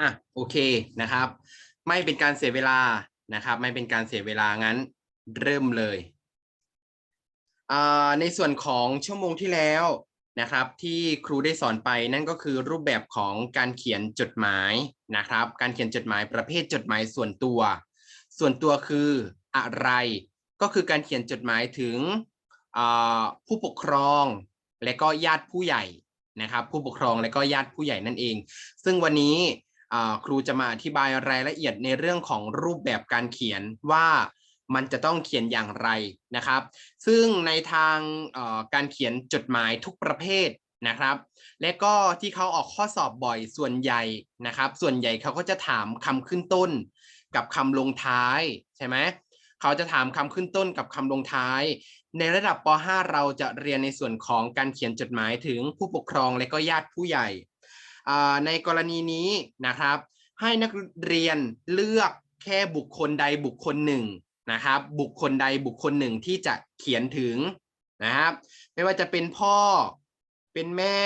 อะโอเคนะครับ ไม่เป็นการเสียเวลานะครับ ไม่เป็นการเสียเวลางั้นเริ่มเลยอ่าในส่วนของชั่วโมงที่แล้วนะครับ ที่ครูได้สอนไปนั่นก็คือรูปแบบของการเขียนจดหมายนะครับ การเขียนจดหมายประเภทจดหมายส่วนตัว ส่วนตัวคืออะไร ก็คือการเขียนจดหมายถึงผู้ปกครองและก็ญาติผู้ใหญ่นะครับ ผู้ปกครองและก็ญาติผู้ใหญ่นั่นเอง ซึ่งวันนี้ ครูจะมาอธิบายรายละเอียดในเรื่องของรูปแบบการเขียนว่ามันจะต้องเขียนอย่างไรนะครับ ซึ่งในทางการเขียนจดหมายทุกประเภทนะครับ และก็ที่เขาออกข้อสอบบ่อยส่วนใหญ่นะครับ ส่วนใหญ่เขาก็จะถามคำขึ้นต้น กับคำลงท้ายใช่ไหมเขาจะถามคำขึ้นต้นกับคำลงท้าย ในระดับป .5 เราจะเรียนในส่วนของการเขียนจดหมายถึงผู้ปกครองและก็ญาติผู้ใหญ่ ในกรณีนี้นะครับ ให้นักเรียนเลือกแค่บุคคลใดบุคคลหนึ่งนะครับ บุคคลใดบุคคลหนึ่งที่จะเขียนถึงนะครับ ไม่ว่าจะเป็นพ่อเป็นแม่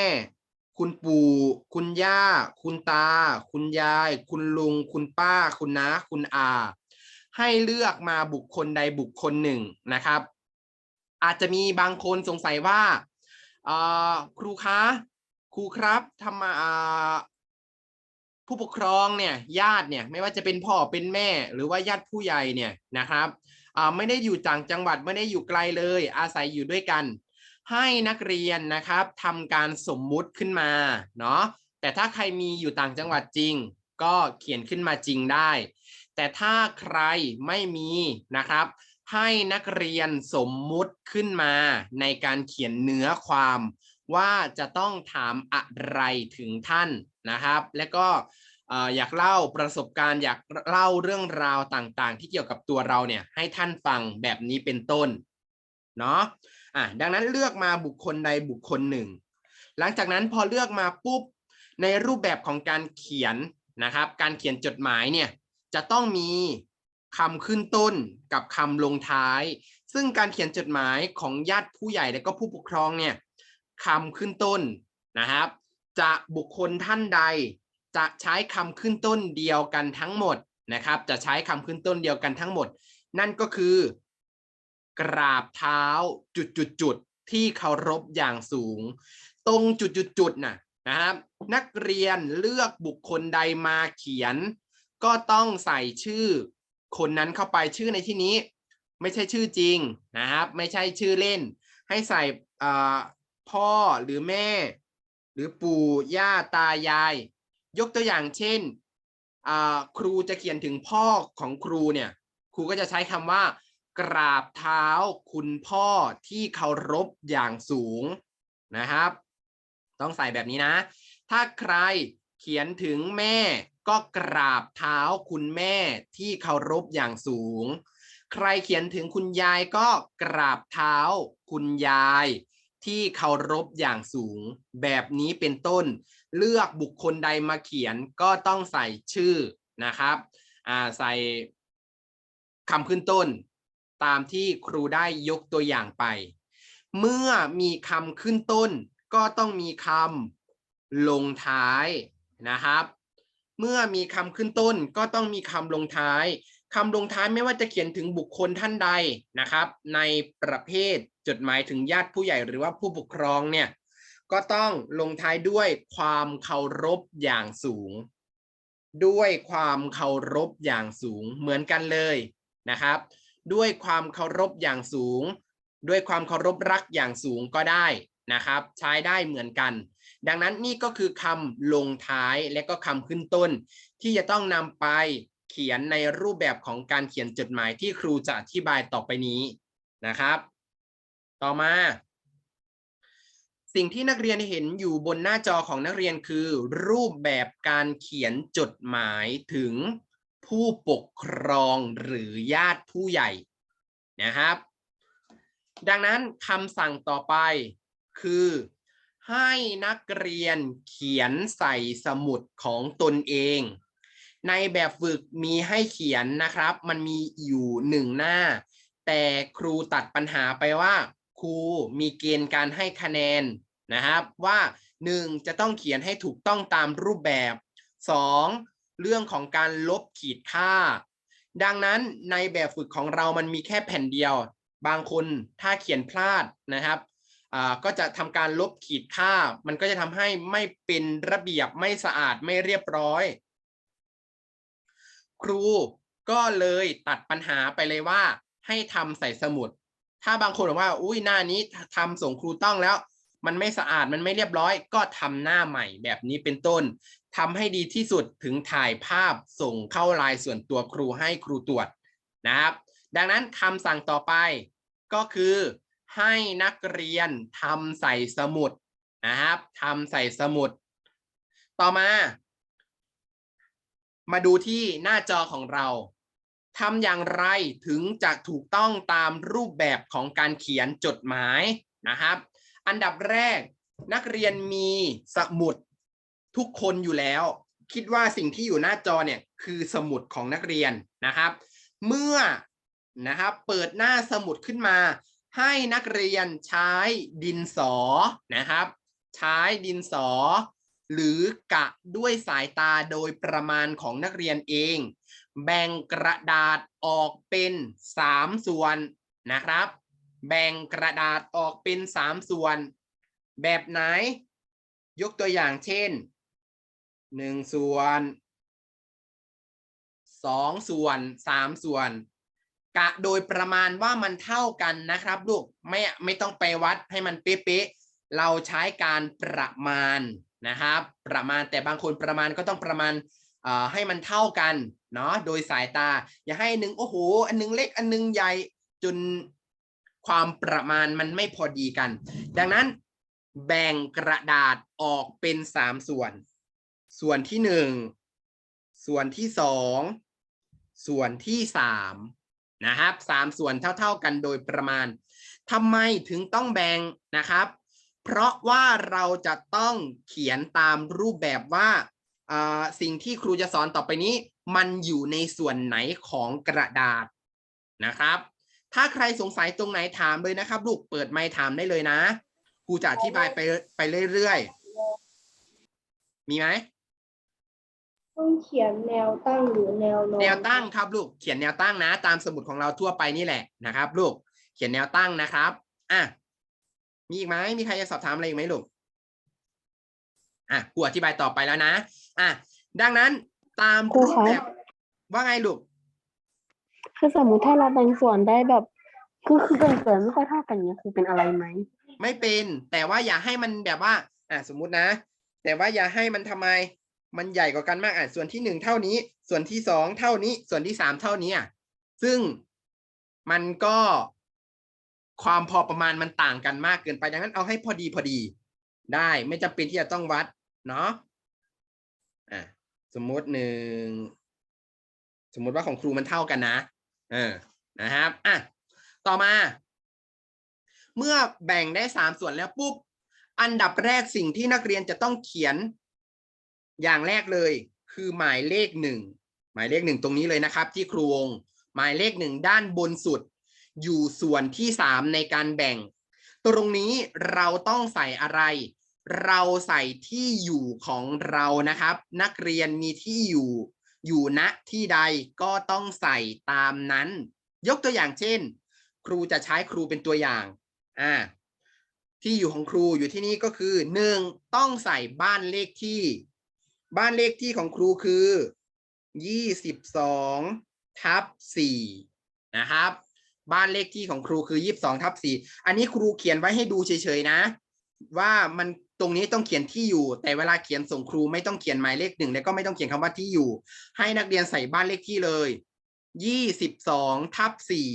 คุณปู่ คุณย่า คุณตา คุณยาย คุณลุง คุณป้า คุณน้า คุณอา ให้เลือกมาบุคคลใดบุคคลหนึ่งนะครับ อาจจะมีบางคนสงสัยว่าครูคะ ครูครับทำมาผู้ปกครองเนี่ยญาติเนี่ยไม่ว่าจะเป็นพ่อเป็นแม่ หรือว่าญาติผู้ใหญ่เนี่ยนะครับอ่าไม่ได้อยู่ต่างจังหวัดไม่ได้อยู่ไกลเลย อาศัยอยู่ด้วยกัน ให้นักเรียนนะครับทำการสมมุติขึ้นมาเนาะแต่ถ้าใครมีอยู่ต่างจังหวัดจริง ก็เขียนขึ้นมาจริงได้ แต่ถ้าใครไม่มีนะครับ ให้นักเรียนสมมุติขึ้นมาในการเขียนเนื้อความ ว่าจะต้องถามอะไรถึงท่านนะครับ และก็เอ่ออยากเล่าประสบการณ์อยากเล่าเรื่องราวต่างๆ ที่เกี่ยวกับตัวเราเนี่ยให้ท่านฟังแบบนี้เป็นต้นเนาะอะดังนั้นเลือกมาบุคคลใดบุคคลหนึ่ง หลังจากนั้นพอเลือกมาปุ๊บในรูปแบบของการเขียนนะครับ การเขียนจดหมายเนี่ยจะต้องมีคำขึ้นต้นกับคำลงท้าย ซึ่งการเขียนจดหมายของญาติผู้ใหญ่และก็ผู้ปกครองเนี่ย คำขึ้นต้นนะครับ จะบุคคลท่านใด จะใช้คำขึ้นต้นเดียวกันทั้งหมดนะครับ จะใช้คำขึ้นต้นเดียวกันทั้งหมด นั่นก็คือ กราบเท้าจุดจุดจุดที่เคารพอย่างสูง ตรงจุดจุดจุดน่ะนะครับนักเรียนเลือกบุคคลใดมาเขียน ก็ต้องใส่ชื่อ คนนั้นเข้าไปชื่อในที่นี้ ไม่ใช่ชื่อจริงนะครับ ไม่ใช่ชื่อเล่น ให้ใส่ พ่อหรือแม่ หรือปู่ย่าตายาย ยกตัวอย่างเช่นครูจะเขียนถึงพ่อของครูเนี่ย ครูก็จะใช้คำว่า กราบเท้าคุณพ่อที่เคารพอย่างสูงนะครับ ต้องใส่แบบนี้นะ ถ้าใครเขียนถึงแม่ก็กราบเท้าคุณแม่ที่เคารพอย่างสูง ใครเขียนถึงคุณยายก็กราบเท้าคุณยาย ที่เคารพอย่างสูงแบบนี้เป็นต้น เลือกบุคคลใดมาเขียนก็ต้องใส่ชื่อนะครับใส่คำขึ้นต้น ตามที่ครูได้ยกตัวอย่างไป เมื่อมีคำขึ้นต้น ก็ต้องมีคำลงท้ายนะครับ เมื่อมีคำขึ้นต้นก็ต้องมีคำลงท้ายคำลงท้ายไม่ว่าจะเขียนถึงบุคคลท่านใดนะครับ ในประเภท จดหมายถึงญาติผู้ใหญ่หรือว่าผู้ปกครองเนี่ยก็ต้องลงท้ายด้วยความเคารพอย่างสูง ด้วยความเคารพอย่างสูงเหมือนกันเลยนะครับ ด้วยความเคารพอย่างสูง ด้วยความเคารพรักอย่างสูงก็ได้นะครับ ใช้ได้เหมือนกัน ดังนั้นนี่ก็คือคำลงท้ายและก็คำขึ้นต้น ที่จะต้องนำไปเขียนในรูปแบบของการเขียนจดหมายที่ครูจะอธิบายต่อไปนี้นะครับ ต่อมา สิ่งที่นักเรียนเห็นอยู่บนหน้าจอของนักเรียนคือ รูปแบบการเขียนจดหมายถึงผู้ปกครองหรือญาติผู้ใหญ่นะครับ ดังนั้นคำสั่งต่อไปคือ ให้นักเรียนเขียนใส่สมุดของตนเอง ในแบบฝึกมีให้เขียนนะครับ มันมีอยู่หนึ่งหน้า แต่ครูตัดปัญหาไปว่า รูมีเกณฑ์การให้คะแนนนะครับว่า 1. จะต้องเขียนให้ถูกต้องตามรูปแบบ 2. เรื่องของการลบขีดค่า ดังนั้นในแบบฝึกของเรามันมีแค่แผ่นเดียว บางคนถ้าเขียนพลาดนะครับอ่าก็จะทำการลบขีดค่า มันก็จะทำให้ไม่เป็นระเบียบไม่สะอาดไม่เรียบร้อย ครูก็เลยตัดปัญหาไปเลยว่า ให้ทำใส่สมุด ถ้าบางคนบอกว่า อุ้ยหน้านี้ทำส่งครูต้องแล้ว มันไม่สะอาดมันไม่เรียบร้อย ก็ทำหน้าใหม่แบบนี้เป็นต้นทำให้ดีที่สุดถึงถ่ายภาพส่งเข้าไลน์ส่วนตัวครูให้ครูตรวจนะครับ ดังนั้นคำสั่งต่อไปก็คือให้นักเรียนทำใส่สมุดนะครับทำใส่สมุด ต่อมา มาดูที่หน้าจอของเรา ทำอย่างไรถึงจะถูกต้องตามรูปแบบของการเขียนจดหมายนะครับ อันดับแรกนักเรียนมีสมุดทุกคนอยู่แล้ว คิดว่าสิ่งที่อยู่หน้าจอเนี่ยคือสมุดของนักเรียนนะครับ เมื่อนะครับเปิดหน้าสมุดขึ้นมา ให้นักเรียนใช้ดินสอนะครับ ใช้ดินสอ หรือกะด้วยสายตาโดยประมาณของนักเรียนเอง แบ่งกระดาษออกเป็นสามส่วนนะครับ แบ่งกระดาษออกเป็นสามส่วน แบบไหน ยกตัวอย่างเช่นหนึ่งส่วนสองส่วนสามส่วน กะโดยประมาณว่ามันเท่ากันนะครับลูกไม่ไม่ต้องไปวัดให้มันเป๊ะๆเราใช้การประมาณนะครับ ประมาณแต่บางคนประมาณก็ต้องประมาณ ให้มันเท่ากันเนาะโดยสายตา อย่าให้อันหนึ่งโอ้โหอันหนึงเล็กอันหนึงใหญ่จนความประมาณมันไม่พอดีกัน ดังนั้นแบ่งกระดาษออกเป็นสามส่วน ส่วนที่หนึ่งส่วนที่สองส่วนที่สามนะครับสามส่วนเท่าๆกันโดยประมาณทำไมถึงต้องแบ่งนะครับ เพราะว่าเราจะต้องเขียนตามรูปแบบว่า สิ่งที่ครูจะสอนต่อไปนี้ มันอยู่ในส่วนไหนของกระดาษนะครับ ถ้าใครสงสัยตรงไหนถามเลยนะครับ ลูกเปิดไมค์ถามได้เลยนะครูจะอธิบายไปไปเรื่อยๆ มีไหมต้องเขียนแนวตั้งหรือแนวนอนแนวตั้งครับลูกเขียนแนวตั้งนะ ตามสมุดของเราทั่วไปนี่แหละนะครับ ลูกเขียนแนวตั้งนะครับอะมีอีกไหมมีใครจะสอบถามอะไรอีกไหมลูกอะครูอธิบายต่อไปแล้วนะ อะดังนั้นตามรูปแบบว่าไงลูก คือสมมุติถ้าเราแบ่งส่วนได้แบบ คือคือแบ่งส่วนไม่ค่อยเท่ากันเนี่ยคือเป็นอะไรไหมไม่เป็นแต่ว่าอย่าให้มันแบบว่า อะสมมุตินะ แต่ว่าอย่าให้มันทำไม มันใหญ่กว่ากันมากอะส่วนที่หนึ่งเท่านี้ ส่วนที่สองเท่านี้ ส่วนที่สามเท่านี้อะซึ่งมันก็ความพอประมาณมันต่างกันมากเกินไปดังนั้นเอาให้พอดีพอดี ได้ไม่จำเป็นที่จะต้องวัดเนาะอะ สมมติหนึ่งสมมติว่าของครูมันเท่ากันนะเออนะครับอะต่อมา เมื่อแบ่งได้สามส่วนแล้วปุ๊บอันดับแรกสิ่งที่นักเรียนจะต้องเขียนอย่างแรกเลย คือหมายเลขหนึ่งหมายเลขหนึ่งตรงนี้เลยนะครับ ที่ครูวงหมายเลขหนึ่งด้านบนสุด อยู่ส่วนที่สามในการแบ่ง ตรงนี้เราต้องใส่อะไร เราใส่ที่อยู่ของเรานะครับ นักเรียนมีที่อยู่อยู่ณที่ใดก็ต้องใส่ตามนั้น ยกตัวอย่างเช่น ครูจะใช้ครูเป็นตัวอย่างอ่าที่อยู่ของครูอยู่ที่นี่ก็คือหนึ่งต้องใส่บ้านเลขที่ บ้านเลขที่ของครูคือยี่สิบสองทับสี่นะครับ บ้านเลขที่ของครูคือยี่สิบสองทับสี่อันนี้ครูเขียนไว้ให้ดูเฉยๆนะ ว่ามัน รงนี้ต้องเขียนที่อยู่ แต่เวลาเขียนส่งครูไม่ต้องเขียนหมายเลขหนึ่งแล้วก็ไม่ต้องเขียนคำว่าที่อยู่ ให้นักเรียนใส่บ้านเลขที่เลยยี่สิบสองทับสี่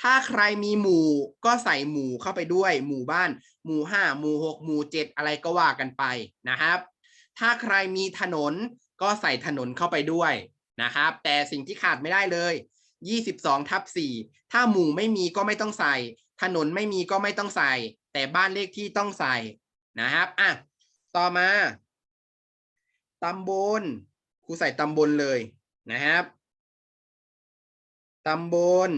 ถ้าใครมีหมู่ก็ใส่หมู่เข้าไปด้วย หมู่บ้าน หมู่ห้าหมู่หกหมู่เจ็ดอะไรก็ว่ากันไปนะครับ ถ้าใครมีถนนก็ใส่ถนนเข้าไปด้วยนะครับ แต่สิ่งที่ขาดไม่ได้เลย 22ทับ4ถ้าหมู่ไม่มีก็ไม่ต้องใส่ ถนนไม่มีก็ไม่ต้องใส่ แต่บ้านเลขที่ต้องใส่ นะครับอะต่อมาตำบลครูใส่ตำบลเลยนะครับตำบล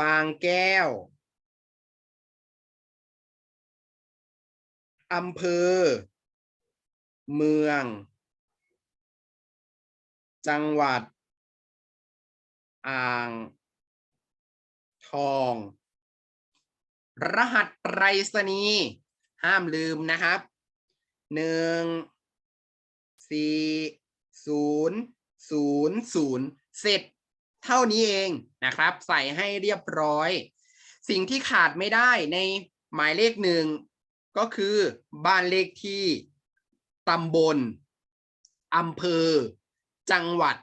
บางแก้วอำเภอ เมือง จังหวัด อ่าง ทอง รหัสไปรษณีย์ ห้ามลืมนะครับหนึ่งสี่ศูนย์ศูนย์ศูนย์เสร็จเท่านี้เองนะครับ ใส่ให้เรียบร้อย สิ่งที่ขาดไม่ได้ในหมายเลขหนึ่งก็คือบ้านเลขที่ตำบลอำเภอ จังหวัด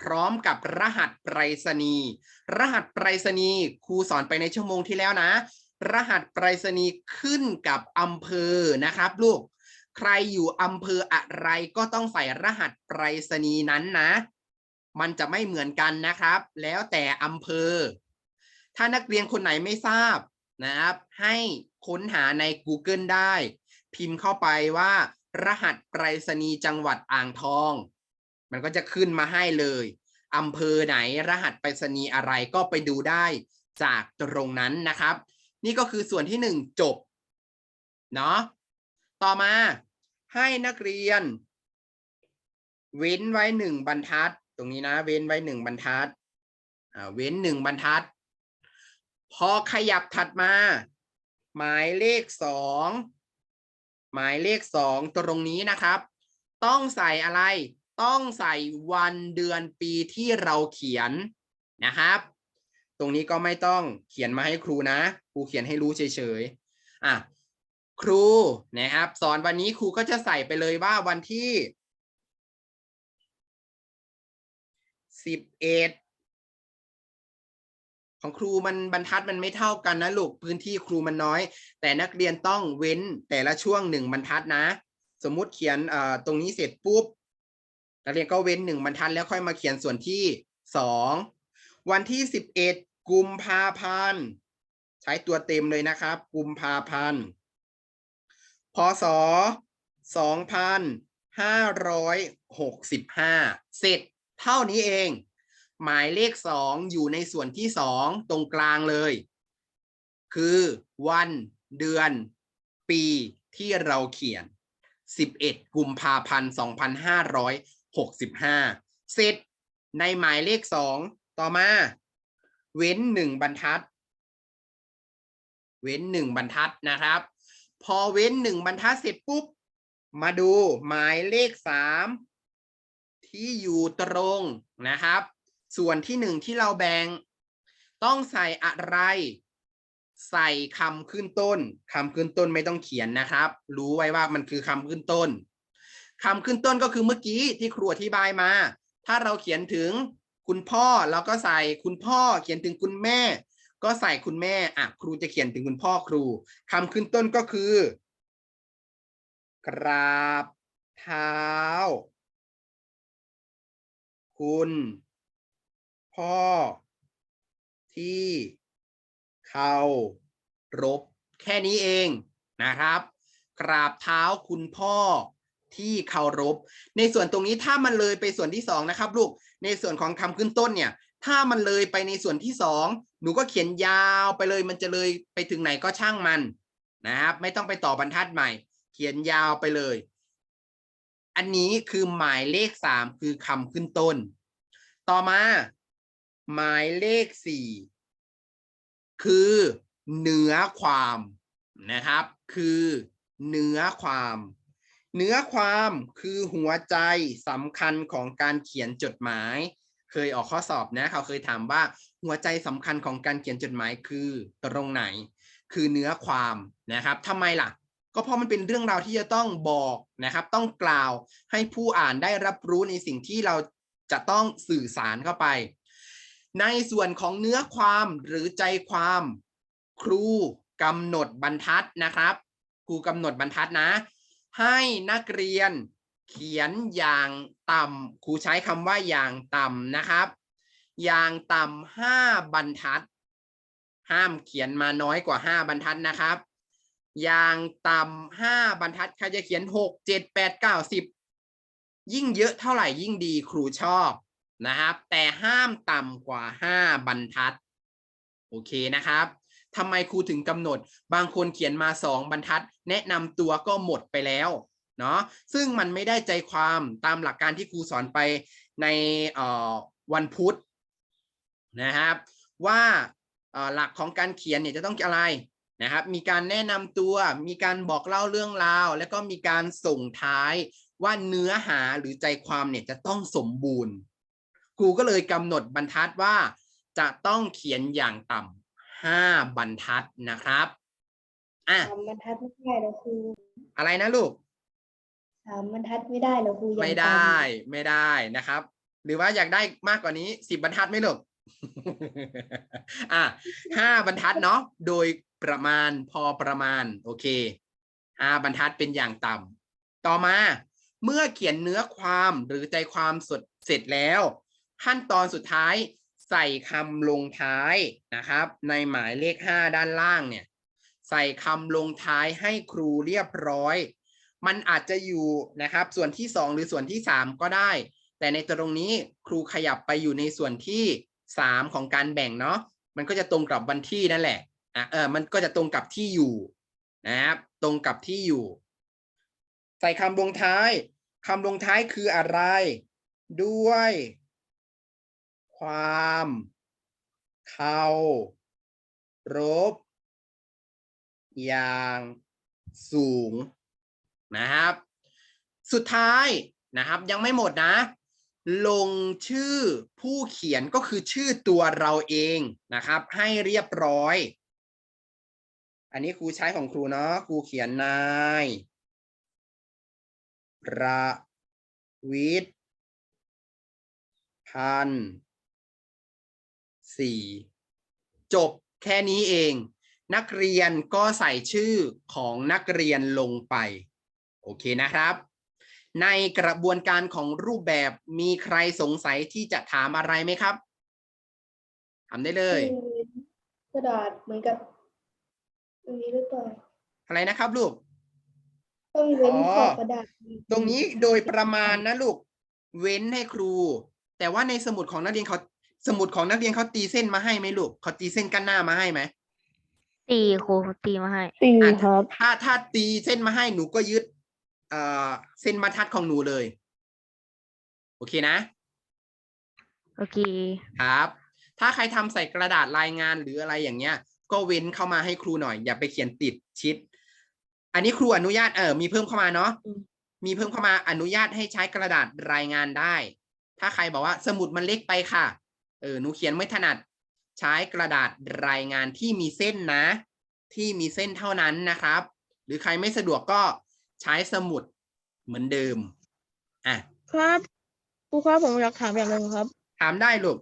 พร้อมกับรหัสไปรษณีย์รหัสไปรษณีย์ครูสอนไปในชั่วโมงที่แล้วนะ รหัสไปรษณีย์ขึ้นกับอำเภอนะครับ ลูก ใครอยู่อำเภออะไรก็ต้องใส่รหัสไปรษณีย์นั้นนะ มันจะไม่เหมือนกันนะครับ แล้วแต่อำเภอ ถ้านักเรียนคนไหนไม่ทราบนะครับ ให้ค้นหาใน Google ได้ พิมพ์เข้าไปว่า รหัสไปรษณีย์จังหวัดอ่างทอง มันก็จะขึ้นมาให้เลยอำเภอไหนรหัสไปรษณีย์อะไรก็ไปดูได้จากตรงนั้นนะครับ นี่ก็คือส่วนที่หนึ่งจบเนาะต่อมาให้นักเรียน เว้นไว้หนึ่งบรรทัด ตรงนี้นะ เว้นไว้หนึ่งบรรทัดอ่าเว้นหนึ่งบรรทัด พอขยับถัดมา หมายเลขสองหมายเลขสองตรงนี้นะครับ ต้องใส่อะไรต้องใส่วันเดือนปีที่เราเขียนนะครับ รงนี้ก็ไม่ต้องเขียนมาให้ครูนะ ครูเขียนให้รู้เฉยๆอะครูนะครับ สอนวันนี้ครูก็จะใส่ไปเลยว่าวันที่สิบเอ็ดของครูมันบรรทัดมันไม่เท่ากันนะลูกพื้นที่ครูมันน้อย แต่นักเรียนต้องเว้นแต่ละช่วงหนึ่งบรรทัดนะ สมมุติเขียนตรงนี้เสร็จปุ๊บนักเรียนก็เว้นหนึ่งบรรทัดแล้วค่อยมาเขียนส่วนที่สองวันที่สิบเอ็ด กุมภาพันธ์ใช้ตัวเต็มเลยนะครับ กุมภาพันธ์พศสองพันห้าร้อยหกสิบห้าเสร็จเท่านี้เอง หมายเลขสองอยู่ในส่วนที่สองตรงกลางเลย คือวันเดือน ปีที่เราเขียน 11 กุมภาพันธ์ 2565 เสร็จในหมายเลขสองต่อมา เว้นหนึ่งบรรทัด เว้นหนึ่งบรรทัดนะครับ พอเว้นหนึ่งบรรทัดเสร็จปุ๊บ มาดูหมายเลขสามที่อยู่ตรงนะครับ ส่วนที่หนึ่งที่เราแบ่งต้องใส่อะไร ใส่คำขึ้นต้นคำขึ้นต้นไม่ต้องเขียนนะครับ รู้ไว้ว่ามันคือคำขึ้นต้นคำขึ้นต้นก็คือเมื่อกี้ที่ครูอธิบายมา ถ้าเราเขียนถึง คุณพ่อเราก็ใส่คุณพ่อเขียนถึงคุณแม่ ก็ใส่คุณแม่อะครูจะเขียนถึงคุณพ่อครูคำขึ้นต้นก็คือ กราบเท้า คุณ พ่อ ที่เขารบแค่นี้เองนะครับ กราบเท้าคุณพ่อ ที่เคารพ ในส่วนตรงนี้ถ้ามันเลยไปส่วนที่สองนะครับลูกในส่วนของคำขึ้นต้นเนี่ย ถ้ามันเลยไปในส่วนที่สองหนูก็เขียนยาวไปเลยมันจะเลยไปถึงไหนก็ช่างมันนะครับ ไม่ต้องไปต่อบรรทัดใหม่ เขียนยาวไปเลย อันนี้คือหมายเลขสามคือคำขึ้นต้น ต่อมา หมายเลขสี่คือเนื้อความนะครับ คือเนื้อความ เนื้อความคือหัวใจสำคัญของการเขียนจดหมาย เคยออกข้อสอบนะเขาเคยถามว่าหัวใจสำคัญของการเขียนจดหมายคือตรงไหน คือเนื้อความนะครับทำไมล่ะ ก็เพราะมันเป็นเรื่องราวที่จะต้องบอกนะครับ ต้องกล่าวให้ผู้อ่านได้รับรู้ในสิ่งที่เราจะต้องสื่อสารเข้าไป ในส่วนของเนื้อความหรือใจความ ครูกำหนดบรรทัดนะครับ ครูกำหนดบรรทัดนะ ให้นักเรียนเขียนอย่างต่ำครูใช้คำว่าอย่างต่ำนะครับ อย่างต่ำห้าบรรทัด ห้ามเขียนมาน้อยกว่าห้าบรรทัดนะครับ อย่างต่ำห้าบรรทัดใครจะเขียนหกเจ็ดแปดเก้าสิบยิ่งเยอะเท่าไหร่ยิ่งดีครูชอบนะครับ แต่ห้ามต่ำกว่าห้าบรรทัด โอเคนะครับ ทำไมครูถึงกำหนด บางคนเขียนมาสองบรรทัด แนะนำตัวก็หมดไปแล้วเนาะซึ่งมันไม่ได้ใจความตามหลักการที่ครูสอนไปในวันพุธนะครับ ว่าหลักของการเขียนเนี่ยจะต้องอะไรนะครับมีการแนะนำตัวมีการบอกเล่าเรื่องราว แล้วก็มีการส่งท้ายว่าเนื้อหาหรือใจความเนี่ยจะต้องสมบูรณ์ครูก็เลยกำหนดบรรทัดว่าจะต้องเขียนอย่างต่ำ ห้าบรรทัดนะครับอะสามบรรทัดไม่ได้เหรอครูอะไรนะลูกสามบรรทัดไม่ได้เหรอครูยังไม่ได้ไม่ได้นะครับ หรือว่าอยากได้มากกว่านี้สิบบรรทัดไหมลูกอะห้าบรรทัดเนาะโดยประมาณพอประมาณโอเคห้าบรรทัดเป็นอย่างต่ำต่อมาเมื่อเขียนเนื้อความหรือใจความสดเสร็จแล้ว ขั้นตอนสุดท้าย ใส่คำลงท้ายนะครับ ในหมายเลขห้าด้านล่างเนี่ยใส่คำลงท้ายให้ครูเรียบร้อย มันอาจจะอยู่นะครับ ส่วนที่สองหรือส่วนที่สามก็ได้ แต่ในตรงนี้ครูขยับไปอยู่ในส่วนที่สามของการแบ่งเนาะมันก็จะตรงกับวันที่นั่นแหละอะเออมันก็จะตรงกับที่อยู่นะครับตรงกับที่อยู่ ใส่คำลงท้ายคำลงท้ายคืออะไร ด้วย ความเคารพอย่างสูงนะครับ สุดท้ายนะครับยังไม่หมดนะ ลงชื่อผู้เขียนก็คือชื่อตัวเราเองนะครับ ให้เรียบร้อย อันนี้ครูใช้ของครูเนาะครูเขียนนายประวิทย์พันธ์ สี่จบแค่นี้เอง นักเรียนก็ใส่ชื่อของนักเรียนลงไป โอเคนะครับ ในกระบวนการของรูปแบบมีใครสงสัยที่จะถามอะไรไหมครับถามได้เลย กระดาษเหมือนกับตรงนี้หรือเปล่าอะไรนะครับลูกต้องเว้นอ๋อขอบกระดาษตรงนี้โดยประมาณนะลูกเว้นให้ครู แต่ว่าในสมุดของนักเรียนเขา สมุดของนักเรียนเขาตีเส้นมาให้ไหมลูกเขาตีเส้นกั้นหน้ามาให้ไหมตีครูตีมาให้ตีอะครับ ถ้าถ้าตีเส้นมาให้หนูก็ยึด เอ่อเส้นบรรทัดของหนูเลย โอเคนะ โอเคครับ ถ้าใครทำใส่กระดาษรายงานหรืออะไรอย่างเงี้ย ก็เว้นเข้ามาให้ครูหน่อย อย่าไปเขียนติดชิด อันนี้ครูอนุญาตเออมีเพิ่มเข้ามาเนาะอืมมีเพิ่มเข้ามาอนุญาตให้ใช้กระดาษรายงานได้ ถ้าใครบอกว่าสมุดมันเล็กไปค่ะ เออหนูเขียนไม่ถนัดใช้กระดาษรายงานที่มีเส้นนะ ที่มีเส้นเท่านั้นนะครับ หรือใครไม่สะดวกก็ใช้สมุดเหมือนเดิมอะครับครูครับผมอยากถามอย่างหนึ่งครับ ถามได้ลูก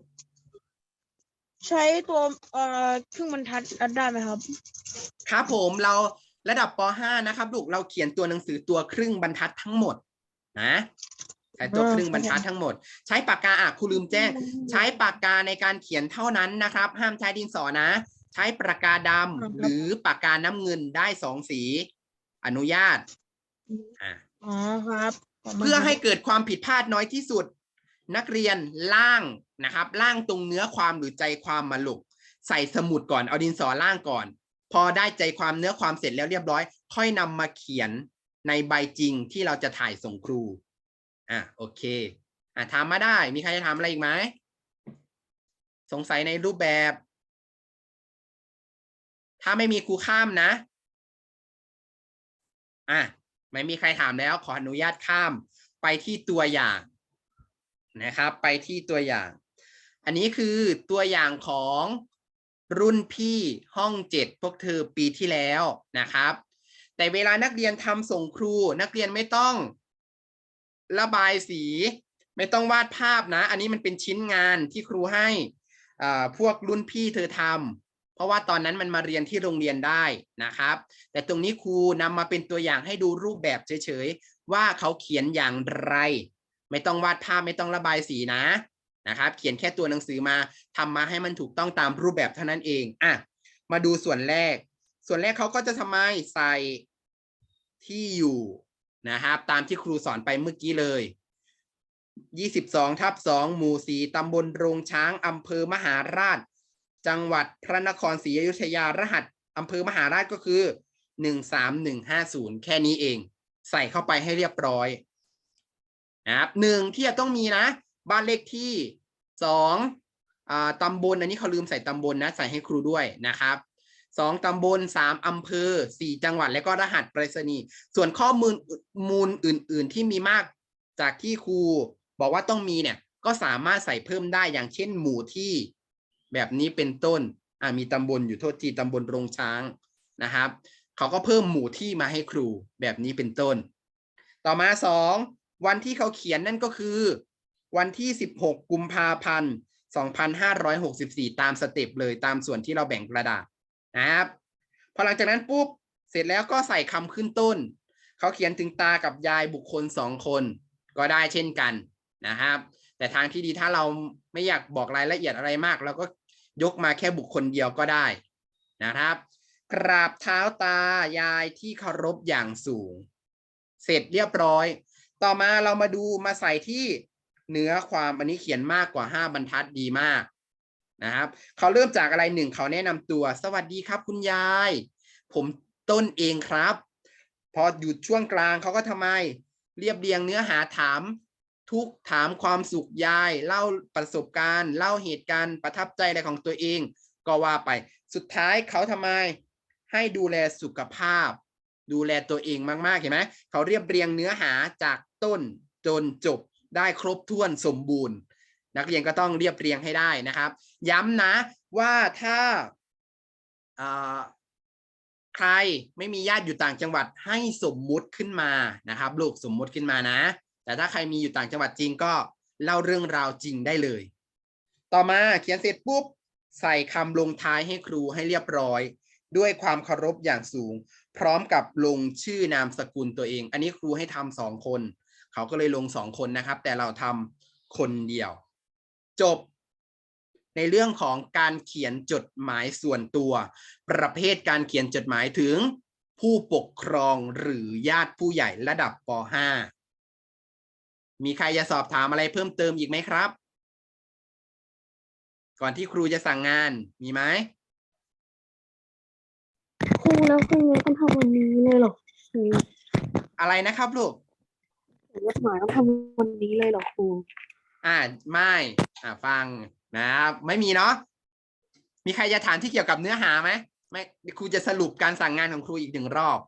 ใช้ตัวเอ่อครึ่งบรรทัดได้ไหมครับ ครับผมเราระดับป .5 นะครับลูกเราเขียนตัวหนังสือตัวครึ่งบรรทัดทั้งหมดนะ ใช้ตัวอ่าครึ่งบรรทัดทั้งหมด ใช้ปากกาอะครูลืมแจ้ง ใช้ปากกาในการเขียนเท่านั้นนะครับ ห้ามใช้ดินสอนะ ใช้ปากกาดำหรือปากกาน้ำเงินได้สองสี อนุญาตอะอ๋อครับขบคุณเพื่อให้ครับเกิดความผิดพลาดน้อยที่สุด นักเรียนล่างนะครับล่างตรงเนื้อความหรือใจความมาลูกใส่สมุดก่อนเอาดินสอล่างก่อน พอได้ใจความเนื้อความเสร็จแล้วเรียบร้อย ค่อยนำมาเขียนในใบจริงที่เราจะถ่ายส่งครู อะโอเคอะถามมาได้ มีใครจะถามอะไรอีกไหม สงสัยในรูปแบบ ถ้าไม่มีครูข้ามนะ อะไม่มีใครถามแล้ว ขออนุญาตข้ามไปที่ตัวอย่าง นะครับ ไปที่ตัวอย่าง อันนี้คือตัวอย่างของรุ่นพี่ห้องเจ็ดพวกเธอปีที่แล้วนะครับ แต่เวลานักเรียนทำส่งครูนักเรียนไม่ต้อง ระบายสี ไม่ต้องวาดภาพนะ อันนี้มันเป็นชิ้นงานที่ครูให้พวกรุ่นพี่เธอทำเพราะว่าตอนนั้นมันมาเรียนที่โรงเรียนได้นะครับ แต่ตรงนี้ครูนำมาเป็นตัวอย่างให้ดูรูปแบบเฉยๆ ว่าเขาเขียนอย่างไร ไม่ต้องวาดภาพไม่ต้องระบายสีนะนะครับ เขียนแค่ตัวหนังสือมาทำมาให้มันถูกต้องตามรูปแบบเท่านั้นเองอะมาดูส่วนแรก ส่วนแรกเขาก็จะทำไมใส่ที่อยู่ นะครับ ตามที่ครูสอนไปเมื่อกี้เลย 22 ทับ 2 หมู่สีตำบลโรงช้าง อำเภอมหาราช จังหวัดพระนครศรีอยุธยารหัส อำเภอมหาราชก็คือ 13150 แค่นี้เอง ใส่เข้าไปให้เรียบร้อยนะครับหนึ่งที่จะต้องมีนะ บ้านเลขที่สองอ่าตำบลอันนี้เขาลืมใส่ตำบลนะ ใส่ให้ครูด้วยนะครับ สองตำบลสามอำเภอสี่จังหวัด แล้วก็รหัสไปรษณีย์ส่วนข้อมูลมูลอื่น ๆ ที่มีมากจากที่ครูบอกว่าต้องมีเนี่ยก็สามารถใส่เพิ่มได้อย่างเช่นหมู่ที่แบบนี้เป็นต้นอ่ามีตำบลอยู่โทษทีตำบลโรงช้างนะครับเขาก็เพิ่มหมู่ที่มาให้ครูแบบนี้เป็นต้น ต่อมาสองวันที่เขาเขียนนั่นก็คือ วันที่ 16 กุมภาพันธ์ 2564 ตามสเต็ปเลยตามส่วนที่เราแบ่งกระดาษ นะครับ พอหลังจากนั้นปุ๊บเสร็จแล้วก็ใส่คำขึ้นต้น เขาเขียนถึงตากับยายบุคคลสองคน ก็ได้เช่นกันนะครับ แต่ทางที่ดีถ้าเราไม่อยากบอกรายละเอียดอะไรมากเราก็ยกมาแค่บุคคลเดียวก็ได้นะครับ กราบเท้าตายายที่เคารพอย่างสูง เสร็จเรียบร้อย ต่อมาเรามาดูมาใส่ที่เนื้อความอันนี้เขียนมากกว่า 5 บรรทัดดีมาก นะครับเขาเริ่มจากอะไรหนึ่งเขาแนะนำตัว สวัสดีครับคุณยาย ผมต้นเองครับ พอหยุดช่วงกลางเขาก็ทำไม เรียบเรียงเนื้อหาถาม ทุกถามความสุขยาย เล่าประสบการณ์ เล่าเหตุการณ์ประทับใจอะไรของตัวเอง ก็ว่าไปสุดท้ายเขาทำไม ให้ดูแลสุขภาพ ดูแลตัวเองมากๆเห็นไหมเขาเรียบเรียงเนื้อหาจากต้นจนจบได้ครบถ้วนสมบูรณ์ นักเรียนก็ต้องเรียบเรียงให้ได้นะครับ ย้ำนะว่าถ้าอ่าใครไม่มีญาติอยู่ต่างจังหวัดให้สมมุติขึ้นมานะครับลูกสมมุติขึ้นมานะ แต่ถ้าใครมีอยู่ต่างจังหวัดจริงก็เล่าเรื่องราวจริงได้เลย ต่อมาเขียนเสร็จปุ๊บใส่คำลงท้ายให้ครูให้เรียบร้อย ด้วยความเคารพอย่างสูง พร้อมกับลงชื่อนามสกุลตัวเอง อันนี้ครูให้ทำสองคน เขาก็เลยลงสองคนนะครับ แต่เราทำคนเดียว จบ ในเรื่องของการเขียนจดหมายส่วนตัว ประเภทการเขียนจดหมายถึง ผู้ปกครองหรือญาติผู้ใหญ่ระดับป .5 มีใครจะสอบถามอะไรเพิ่มเติมอีกไหมครับ ก่อนที่ครูจะสั่งงานมีไหมครูแล้วครูต้องทำวันนี้เลยเหรอครูอะไรนะครับลูกเขียนจดหมายต้องทำวันนี้เลยเหรอครูอ่าไม่อ่าฟัง นะครับไม่มีเนาะมีใครจะถามที่เกี่ยวกับเนื้อหาไหมไม่ครูจะสรุปการสั่งงานของครูอีกหนึ่งรอบ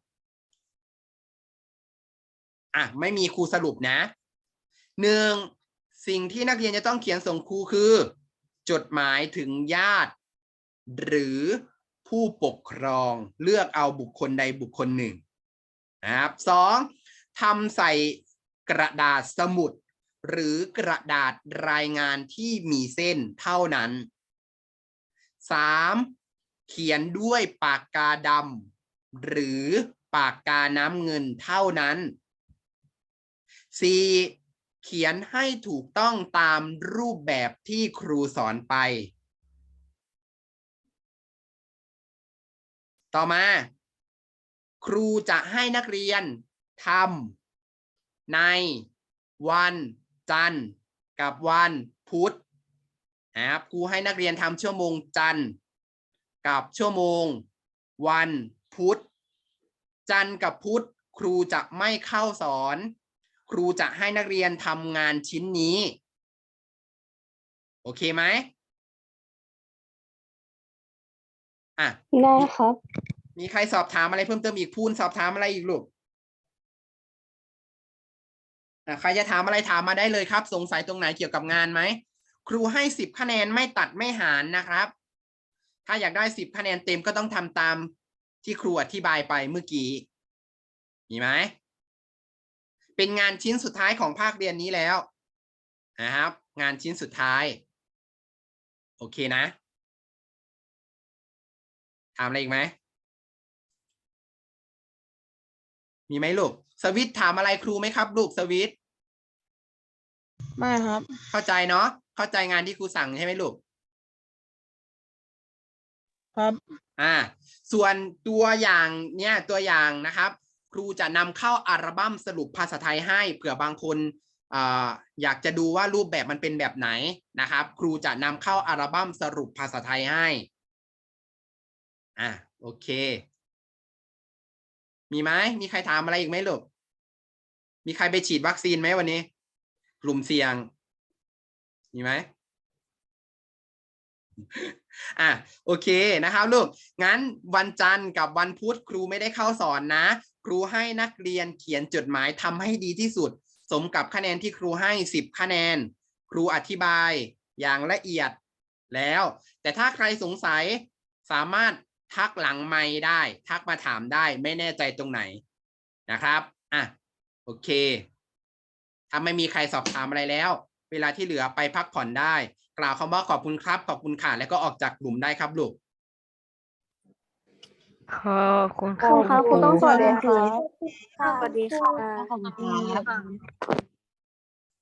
อะไม่มีครูสรุปนะหนึ่งสิ่งที่นักเรียนจะต้องเขียนส่งครูคือ จดหมายถึงญาติ หรือผู้ปกครองเลือกเอาบุคคลใดบุคคลหนึ่งนะครับสองทำใส่กระดาษสมุด หรือกระดาษรายงานที่มีเส้นเท่านั้น 3. เขียนด้วยปากกาดำหรือปากกาน้ำเงินเท่านั้น 4. เขียนให้ถูกต้องตามรูปแบบที่ครูสอนไป ต่อมา ครูจะให้นักเรียนทำในวัน จันทร์กับวันพุธนะครับครูให้นักเรียนทำชั่วโมงจันทร์กับชั่วโมง วันพุธ จันทร์กับพุธครูจะไม่เข้าสอน ครูจะให้นักเรียนทำงานชิ้นนี้ โอเคไหมอะได้ครับ มีใครสอบถามอะไรเพิ่มเติมอีกพูนสอบถามอะไรอีกลูกอะ ใครจะถามอะไรถามมาได้เลยครับ สงสัยตรงไหนเกี่ยวกับงานไหม ครูให้สิบคะแนนไม่ตัดไม่หารนะครับ ถ้าอยากได้สิบคะแนนเต็มก็ต้องทำตามที่ครูอธิบายไปเมื่อกี้ มีไหม เป็นงานชิ้นสุดท้ายของภาคเรียนนี้แล้วนะครับ งานชิ้นสุดท้าย โอเคนะถามอะไรอีกไหม มีไหมลูก สวิตถามอะไรครูไหมครับ ลูกสวิตไม่ครับ เข้าใจเนาะเข้าใจงานที่ครูสั่งใช่ไหมลูก ครับ อ่า ส่วนตัวอย่างเนี่ยตัวอย่างนะครับ ครูจะนำเข้าอัลบั้มสรุปภาษาไทยให้เผื่อบางคนอ่าอยากจะดูว่ารูปแบบมันเป็นแบบไหนนะครับ ครูจะนำเข้าอัลบั้มสรุปภาษาไทยให้ อะโอเค มีไหมมีใครถามอะไรอีกไหมลูก มีใครไปฉีดวัคซีนไหมวันนี้ กลุ่มเสี่ยง มีไหมอะโอเคนะครับลูก งั้นวันจันทร์กับวันพุธครูไม่ได้เข้าสอนนะ ครูให้นักเรียนเขียนจดหมายทำให้ดีที่สุด สมกับคะแนนที่ครูให้สิบคะแนน ครูอธิบายอย่างละเอียดแล้ว แต่ถ้าใครสงสัยสามารถทักหลังไมค์ได้ ทักมาถามได้ไม่แน่ใจตรงไหนนะครับอะ โอเค ถ้าไม่มีใครสอบถามอะไรแล้ว เวลาที่เหลือไปพักผ่อนได้ กล่าวคำว่าขอบคุณครับ ขอบคุณค่ะ แล้วก็ออกจากกลุ่มได้ครับลูก ขอบคุณครูครับครูต้องสวัสดีค่ะสวัสดีค่ะ ขอบคุณค่ะ